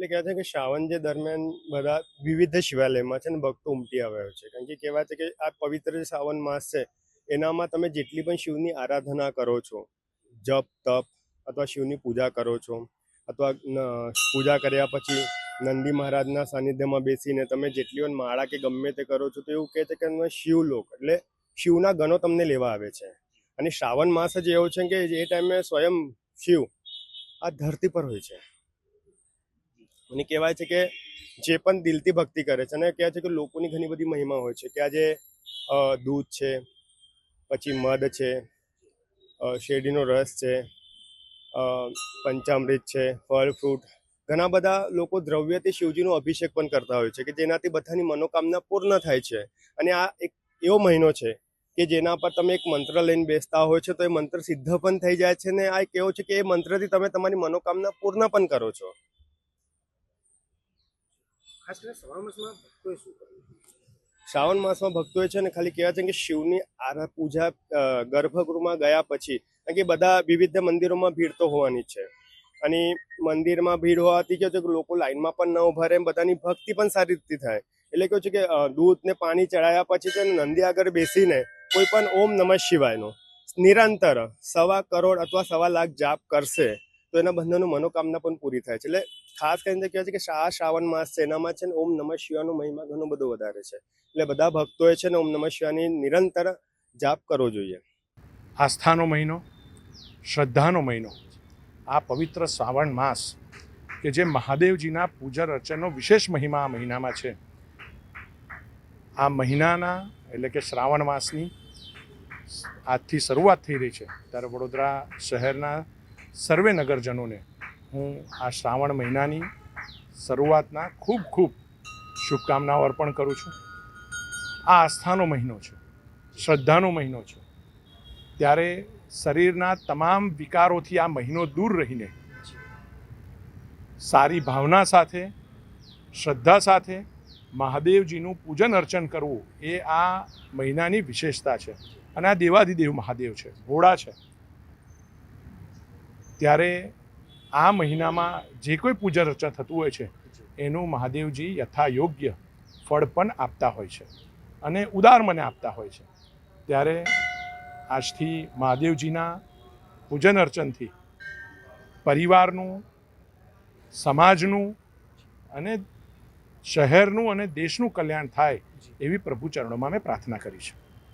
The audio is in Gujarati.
એટલે કહે છે કે શ્રાવણ જે દરમિયાન બધા વિવિધ શિવાલયમાં છે ને ભક્તો ઉમટી આવ્યા છે. કારણ કે કહેવાય છે કે આ પવિત્ર જે શ્રાવણ માસ છે, એનામાં તમે જેટલી પણ શિવની આરાધના કરો છો, જપ, તપ અથવા શિવની પૂજા કરો છો અથવા પૂજા કર્યા પછી નંદી મહારાજના સાનિધ્યમાં બેસીને તમે જેટલી પણ માળા કે ગમે તે કરો છો તો એવું કહે છે કે શિવલોક એટલે શિવના ગણો તમને લેવા આવે છે. અને શ્રાવણ માસ જ એવો છે કે એ ટાઈમે સ્વયં શિવ આ ધરતી પર હોય છે. અને કહેવાય છે કે જે પણ દિલથી ભક્તિ કરે છે અને કહેવાય છે કે લોકોની ઘણી બધી મહિમા હોય છે કે આજે દૂધ છે, પછી મધ છે શેરડીનો રસ છે પંચામૃત છે, ફળ, ફ્રૂટ. ઘણા બધા લોકો દ્રવ્યથી શિવજીનો અભિષેક પણ કરતા હોય છે કે જેનાથી બધાની મનોકામના પૂર્ણ થાય છે. અને આ એક એવો મહિનો છે કે જેના પર તમે એક મંત્ર લઈને બેસતા હોય છો તો એ મંત્ર સિદ્ધ પણ થઈ જાય છે ને આ એક એવો છે કે એ મંત્રથી તમે તમારી મનોકામના પૂર્ણ પણ કરો છો. શ્રાવણ માસમાં ભક્તોએ છે ને ખાલી કહેવાય છે કે શિવની આરા, પૂજા ગર્ભગૃહમાં ગયા પછી, કારણ કે બધા વિવિધ મંદિરોમાં ભીડ તો હોવાની છે. અને મંદિરમાં ભીડ હોવાથી કેવું છે કે લોકો લાઈનમાં પણ ન ઊભા રહે બધાની ભક્તિ પણ સારી રીતે થાય. એટલે કહો છે કે દૂધ ને પાણી ચડાયા પછી છે નંદી આગળ બેસીને કોઈ પણ ઓમ નમઃ શિવાયનો નિરંતર સવા કરોડ અથવા સવા લાખ જાપ કરશે, તો એના બંધનો મનોકામના પણ પૂરી થાય છે. એટલે ખાસ કરીને કહેવાય છે કે આ શ્રાવણ માસ છે. એનામાં છે ને ઓમ નમઃ શિવાનો મહિમા ઘણો બધો વધારે છે. એટલે બધા ભક્તોએ છે ને ઓમ નમઃ શિવાની નિરંતર જાપ કરવો જોઈએ. આસ્થાનો મહિનો, શ્રદ્ધાનો મહિનો, આ પવિત્ર શ્રાવણ માસ કે જે મહાદેવજીના પૂજા અર્ચનનો વિશેષ મહિમા આ મહિનામાં છે. આ મહિનાના એટલે કે શ્રાવણ માસની આજથી શરૂઆત થઈ રહી છે. ત્યારે વડોદરા શહેરના સર્વે નગરજનોને હું આ શ્રાવણ મહિનાની શરૂઆતના ખૂબ ખૂબ શુભકામનાઓ અર્પણ કરું છું. આ આસ્થાનો મહિનો છે, શ્રદ્ધાનો મહિનો છે. ત્યારે શરીરના તમામ વિકારોથી આ મહિનો દૂર રહીને સારી ભાવના સાથે, શ્રદ્ધા સાથે મહાદેવજીનું પૂજન અર્ચન કરવું એ આ મહિનાની વિશેષતા છે. અને આ દેવાધિદેવ મહાદેવ છે ઘોડા છે. ત્યારે આ મહિનામાં જે કોઈ પૂજન અર્ચન થતું હોય છે એનું મહાદેવજી યથા યોગ્ય ફળ પણ આપતા હોય છે અને ઉદાર મને આપતા હોય છે. ત્યારે આજથી મહાદેવજીના પૂજન અર્ચનથી પરિવારનું સમાજનું અને શહેરનું અને દેશનું કલ્યાણ થાય એવી પ્રભુ ચરણોમાં મેં પ્રાર્થના કરી છે.